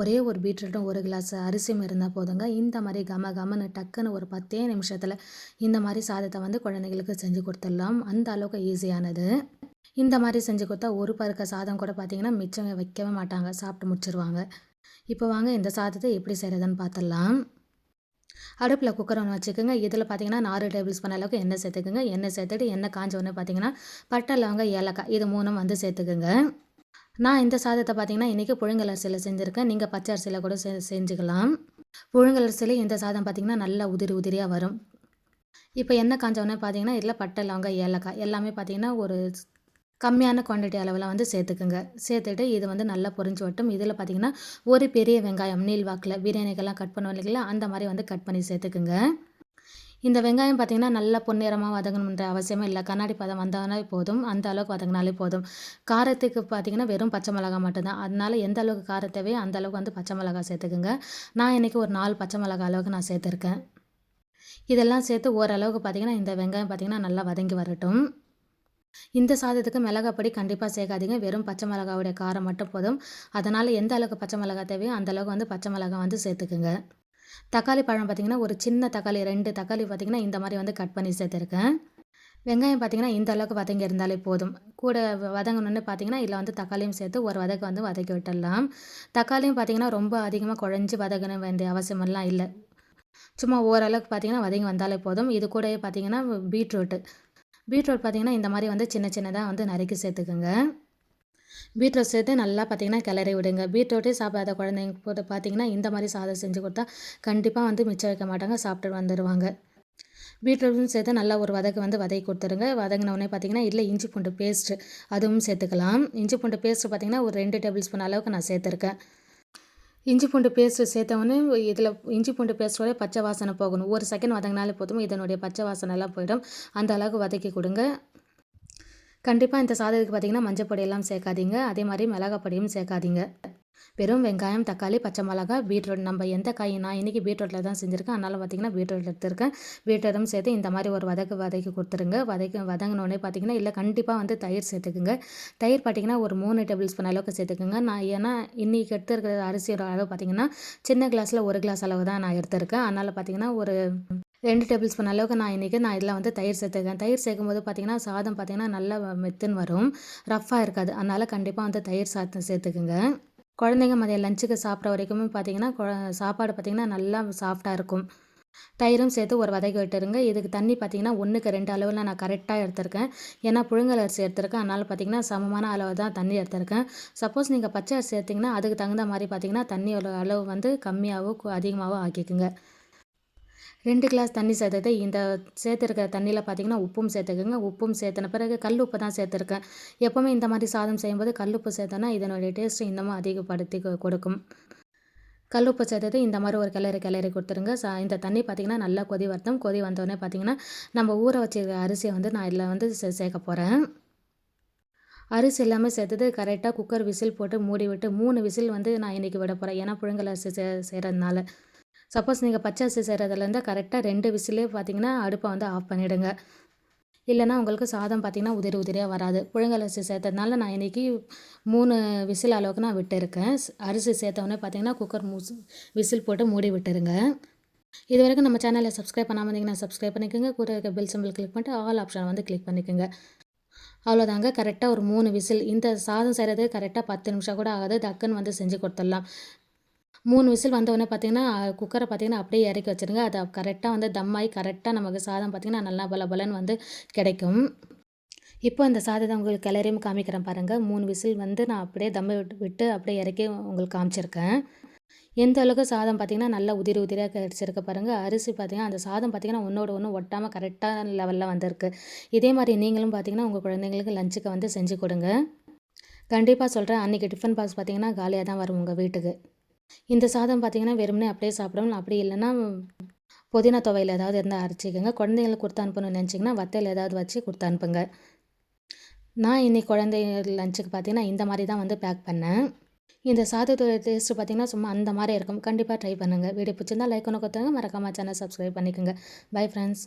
ஒரே ஒரு பீட்ரூட்டும் ஒரு கிளாஸ் அரிசியும் இருந்தால் போதுங்க. இந்த மாதிரி கம கமன்னு டக்குன்னு ஒரு பத்தே நிமிஷத்தில் இந்த மாதிரி சாதத்தை வந்து குழந்தைங்களுக்கு செஞ்சு கொடுத்துடலாம். அந்த அளவுக்கு ஈஸியானது. இந்த மாதிரி செஞ்சு கொடுத்தா ஒரு பருக்க சாதம் கூட பார்த்திங்கன்னா மிச்சம் வைக்கவே மாட்டாங்க. சாப்பிட்டு முடிச்சிருவாங்க. இப்போ வாங்க இந்த சாதத்தை எப்படி செய்கிறதுன்னு பார்த்துடலாம் அடுப்பில் குக்கர் ஒன்று வச்சுக்கோங்க. இதில் பார்த்தீங்கன்னா நாலு டேபிள் ஸ்பூன் அளவுக்கு எண்ணெய் சேர்த்துக்குங்க. எண்ணெய் சேர்த்துட்டு எண்ணெய் காஞ்ச உடனே பார்த்தீங்கன்னா பட்டை லவங்க ஏலக்காய் இது மூணும் வந்து சேர்த்துக்குங்க. நான் இந்த சாதத்தை பார்த்தீங்கன்னா இன்றைக்கி புழுங்கல் அரிசியில் செஞ்சுருக்கேன். நீங்கள் பச்சை அரிசியில் கூட செ செஞ்சுக்கலாம். புழுங்கல் அரிசியில் இந்த சாதம் பார்த்திங்கன்னா நல்லா உதிரி உதிரியாக வரும். இப்போ எண்ணெய் காஞ்சவொடனே பார்த்தீங்கன்னா இதில் பட்டை லவங்காய் ஏலக்காய் எல்லாமே பார்த்திங்கன்னா ஒரு கம்மியான குவான்டிட்டி அளவில் வந்து சேர்த்துக்குங்க. சேர்த்துட்டு இது வந்து நல்லா பொறிஞ்சு வட்டும் இதில் பார்த்திங்கன்னா ஒரு பெரிய வெங்காயம் நீல் வாக்கில் பிரியாணிக்கெல்லாம் கட் பண்ணுவோம் இல்லைங்களா? அந்த மாதிரி வந்து கட் பண்ணி சேர்த்துக்குங்க. இந்த வெங்காயம் பார்த்திங்கன்னா நல்லா பொன்னிறமாக வதங்கணுன்ற அவசியமே இல்லை. கண்ணாடி பதம் வந்தாலே போதும். அந்த அளவுக்கு வதங்கினாலே போதும். காரத்துக்கு பார்த்திங்கன்னா வெறும் பச்சை மிளகா மட்டும்தான். அதனால் எந்த அளவுக்கு காரத்தவே அந்த அளவுக்கு வந்து பச்சை மிளகா சேர்த்துக்குங்க. நான் இன்றைக்கி ஒரு நாலு பச்சை மிளகா அளவுக்கு நான் சேர்த்துருக்கேன். இதெல்லாம் சேர்த்து ஓரளவுக்கு பார்த்திங்கன்னா இந்த வெங்காயம் பார்த்திங்கன்னா நல்லா வதங்கி வரட்டும். இந்த சாதத்துக்கு மிளகாப்பொடி கண்டிப்பாக சேர்க்காதீங்க. வெறும் பச்சை மிளகாவுடைய காரம் மட்டும் போதும். அதனால் எந்த அளவுக்கு பச்சை மிளகா தேவையோ அந்த அளவுக்கு வந்து பச்சை மிளகா வந்து சேர்த்துக்குங்க. தக்காளி பழம் பார்த்திங்கன்னா ஒரு சின்ன தக்காளி ரெண்டு தக்காளி பார்த்திங்கன்னா இந்த மாதிரி வந்து கட் பண்ணி சேர்த்துருக்கேன். வெங்காயம் பார்த்திங்கன்னா இந்த அளவுக்கு வதங்கி இருந்தாலே போதும். கூட வதங்கணுன்னு பார்த்திங்கன்னா இதில் வந்து தக்காளியும் சேர்த்து ஒரு வதக்கு வந்து வதக்கி விட்டுடலாம். தக்காளியும் பார்த்திங்கன்னா ரொம்ப அதிகமாக குழஞ்சி வதக்கணும் வேண்டிய அவசியமெல்லாம் இல்லை. சும்மா ஓரளவுக்கு பார்த்திங்கன்னா வதங்கி வந்தாலே போதும். இது கூடயே பார்த்திங்கன்னா பீட்ரூட்டு. பீட்ரூட் பார்த்திங்கன்னா இந்த மாதிரி வந்து சின்ன சின்னதாக வந்து நறுக்கி சேர்த்துக்குங்க. பீட்ரூட் சேர்த்து நல்லா பார்த்திங்கன்னா கிளறி விடுங்க. பீட்ரூட்டே சாப்பிடாத குழந்தைங்க போட்டு பார்த்திங்கன்னா இந்த மாதிரி சாதம் செஞ்சு கொடுத்தா கண்டிப்பாக வந்து மிச்சம் வைக்க மாட்டாங்க சாப்பிட்டு வந்துடுவாங்க பீட்ரூட்டும் சேர்த்து நல்லா ஒரு வதக்கு வந்து வதக்கி கொடுத்துருங்க. வதங்கினவுடனே பார்த்திங்கன்னா இல்லை இஞ்சி பூண்டு பேஸ்ட்டு அதுவும் சேர்த்துக்கலாம். இஞ்சி பூண்டு பேஸ்ட்டு பார்த்திங்கன்னா ஒரு ரெண்டு டேபிள் ஸ்பூன் அளவுக்கு நான் சேர்த்துருக்கேன். இஞ்சி பூண்டு பேஸ்ட்டு சேர்த்தவொடனே இதில் இஞ்சி பூண்டு பேஸ்ட்டோட பச்சை வாசனை போகணும். ஒரு செகண்ட் வதங்கினாலே போதும். இதனுடைய பச்சை வாசனைலாம் போயிடும். அந்த அளவுக்கு வதக்கி கொடுங்க. கண்டிப்பாக இந்த சாதத்துக்கு பார்த்திங்கன்னா மஞ்சள் பொடியெல்லாம் சேர்க்காதீங்க. அதே மாதிரி மிளகாப்பொடியும் சேர்க்காதீங்க. வெறும் வெங்காயம் தக்காளி பச்சை மிளகா பீட்ரூட். நம்ம எந்த காய் நான் இன்றைக்கி பீட்ரூட்டில் தான் செஞ்சுருக்கேன். அதனால் பார்த்திங்கன்னா பீட்ரூட் எடுத்துருக்கேன். பீட்ரூட்டும் சேர்த்து இந்த மாதிரி ஒரு வதக்கு வதக்கி கொடுத்துருங்க. வதக்கி வதங்கினோடனே பார்த்திங்கன்னா இல்லை கண்டிப்பாக வந்து தயிர் சேர்த்துக்குங்க. தயிர் பார்த்திங்கன்னா ஒரு மூணு டேபிள் ஸ்பூன் அளவுக்கு சேர்த்துக்குங்க. நான் ஏன்னா இன்றைக்கி எடுத்துருக்கிற அரிசியோட அளவு பார்த்திங்கன்னா சின்ன கிளாஸில் ஒரு கிளாஸ் அளவு தான் நான் எடுத்திருக்கேன். அதனால் பார்த்திங்கன்னா ஒரு ரெண்டு டேபிள் ஸ்பூன் அளவுக்கு நான் இன்றைக்கி நான் இதில் வந்து தயிர் சேர்த்துக்கேன் தயிர் சேர்க்கும்போது பார்த்தீங்கன்னா பார்த்திங்கன்னா சாதம் பார்த்திங்கன்னா நல்லா மெத்துன்னு வரும். ரஃப்பாக இருக்காது. அதனால் கண்டிப்பாக வந்து தயிர் சாதம் சேர்த்துக்குங்க. குழந்தைங்க மதியம் லஞ்சுக்கு சாப்பிட்ற வரைக்குமே பார்த்திங்கன்னா சாப்பாடு பார்த்திங்கன்னா நல்லா சாஃப்டாக இருக்கும். தயிரும் சேர்த்து ஒரு வதக்கி விட்டுருங்க. இதுக்கு தண்ணி பார்த்திங்கன்னா ஒன்றுக்கு ரெண்டு அளவில் நான் கரெக்டாக எடுத்திருக்கேன். ஏன்னா புழுங்கல் அரிசி எடுத்திருக்கேன். அதனால் பார்த்திங்கன்னா சமமான அளவு தான் தண்ணி எடுத்திருக்கேன். சப்போஸ் நீங்கள் பச்சை அரிசி எடுத்திங்கன்னா அதுக்கு தகுந்த மாதிரி பார்த்திங்கன்னா தண்ணியோட அளவு வந்து கம்மியாகவோ அதிகமாகவோ ஆக்கிக்குங்க. ரெண்டு கிளாஸ் தண்ணி சேர்த்தது. இந்த சேர்த்துருக்க தண்ணியில் பார்த்தீங்கன்னா உப்பும் சேர்த்துக்குங்க. உப்பும் சேர்த்தன பிறகு கல் உப்பு தான் சேர்த்துருக்கேன். எப்போவுமே இந்த மாதிரி சாதம் செய்யும்போது கல் உப்பு சேர்த்தோன்னா இதனுடைய டேஸ்ட் இன்னமும் அதிகப்படுத்தி கொடுக்கும். கல் உப்பு சேர்த்தது இந்த மாதிரி ஒரு கிளறி கிளறி கொடுத்துருங்க. சா இந்த தண்ணி பார்த்திங்கன்னா நல்லா கொதி வரட்டும். கொதி வந்தோடனே பார்த்திங்கன்னா நம்ம ஊற வச்சிருக்க அரிசியை வந்து நான் இதில் வந்து சே சேர்க்க போகிறேன் அரிசி எல்லாமே சேர்த்தது. கரெக்டாக குக்கர் விசில் போட்டு மூடி விட்டு மூணு விசில் வந்து நான் இன்றைக்கி விட போகிறேன் ஏன்னா புழுங்கல் அரிசி சே செய்கிறதுனால சப்போஸ் நீங்கள் பச்சை அரிசி செய்கிறதுலேருந்து கரெக்டாக ரெண்டு விசிலே பார்த்தீங்கன்னா அடுப்பை வந்து ஆஃப் பண்ணிவிடுங்க இல்லைனா உங்களுக்கு சாதம் பார்த்திங்கன்னா உதிரி உதிரியாக வராது. புழுங்கலரிசி சேர்த்ததுனால நான் இன்றைக்கி மூணு விசில் அளவுக்கு நான் விட்டுருக்கேன். அரிசி சேர்த்தவொடனே பார்த்திங்கன்னா குக்கர் மூ விசில் போட்டு மூடி விட்டுருங்க. இது வரைக்கும் நம்ம சேனலில் சப்ஸ்கிரைப் பண்ணாமல் இருந்தீங்கன்னா சப்ஸ்கிரைப் பண்ணிக்கோங்க. கூட இருக்க பில் சிம்பிள் கிளிக் பண்ணிட்டு ஆல் ஆப்ஷன் வந்து கிளிக் பண்ணிக்கோங்க. அவ்வளோதாங்க கரெக்டாக ஒரு மூணு விசில் இந்த சாதம் செய்கிறது கரெக்டாக பத்து நிமிஷம் கூட ஆகாது. டக்குன்னு வந்து செஞ்சு கொடுத்துடலாம். மூணு விசில் வந்தவொடனே பார்த்தீங்கன்னா குக்கரை பார்த்தீங்கன்னா அப்படியே இறக்கி வச்சுருங்க. அதை கரெக்டாக வந்து தம்மாயி கரெக்டாக நமக்கு சாதம் பார்த்திங்கன்னா நல்லா பல பலன்னு வந்து கிடைக்கும். இப்போ அந்த சாதத்தை உங்களுக்கு கிளறியும் காமிக்கிறேன் பாருங்கள் மூணு விசில் வந்து நான் அப்படியே தம்மை விட்டு விட்டு அப்படியே இறக்கி உங்களுக்கு காமிச்சிருக்கேன். எந்த அளவுக்கு சாதம் பார்த்திங்கன்னா நல்லா உதிரி உதிரியாக கிடச்சிருக்க பாருங்கள் அரிசி பார்த்திங்கன்னா அந்த சாதம் பார்த்திங்கன்னா ஒன்றோட ஒன்று ஒட்டாமல் கரெக்டான லெவலில் வந்திருக்கு. இதே மாதிரி நீங்களும் பார்த்திங்கன்னா உங்கள் குழந்தைங்களுக்கு லஞ்சுக்கு வந்து செஞ்சு கொடுங்க. கண்டிப்பாக சொல்கிறேன் அன்றைக்கி டிஃபன் பாக்ஸ் பார்த்திங்கன்னா காலியாக தான் வரும் உங்கள் வீட்டுக்கு. இந்த சாதம் பார்த்திங்கன்னா வெறுமனே அப்படியே சாப்பிடணும் அப்படி இல்லைன்னா புதினா துவையில் ஏதாவது இருந்தால் அரைச்சிக்கோங்க. குழந்தைங்களுக்கு கொடுத்து அனுப்பணும்னு நினச்சிங்கன்னா வத்தையில் ஏதாவது வச்சு கொடுத்து அனுப்புங்க. நான் இன்றைக்கி குழந்தைங்க லஞ்சுக்கு பார்த்திங்கன்னா இந்த மாதிரி தான் வந்து பேக் பண்ணேன். இந்த சாதத்தோட டேஸ்ட்டு பார்த்திங்கன்னா சும்மா அந்த மாதிரி இருக்கும். கண்டிப்பாக ட்ரை பண்ணுங்கள் வீடியோ பிடிச்சிருந்தா லைக் ஒன்று கொடுத்துருங்க. மறக்காமல் சேனல் சப்ஸ்கிரைப் பண்ணிக்கோங்க. Bye friends